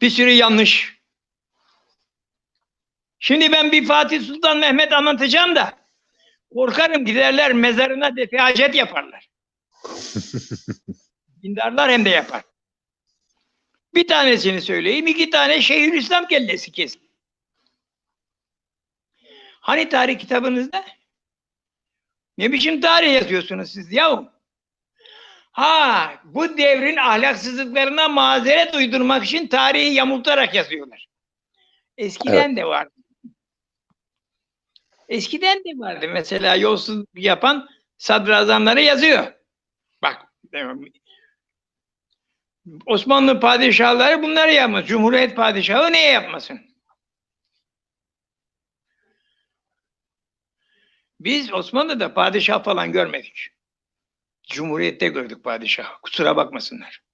Bir sürü yanlış. Şimdi ben bir Fatih Sultan Mehmet anlatacağım da korkarım giderler mezarına defi hacet yaparlar. Dindarlar hem de yapar. Bir tanesini söyleyeyim, iki tane Şeyhülislam kellesi kes. Hani tarih kitabınızda? Ne biçim tarih yazıyorsunuz siz yahu? Ha, bu devrin ahlaksızlıklarına mazeret uydurmak için tarihi yamultarak yazıyorlar. Eskiden de vardı. Eskiden de vardı. Mesela yolsuzluk yapan sadrazamları yazıyor. Bak, Osmanlı padişahları bunları yapmaz. Cumhuriyet padişahı niye yapmasın? Biz Osmanlı'da padişah falan görmedik. Cumhuriyette gördük padişahı. Kusura bakmasınlar.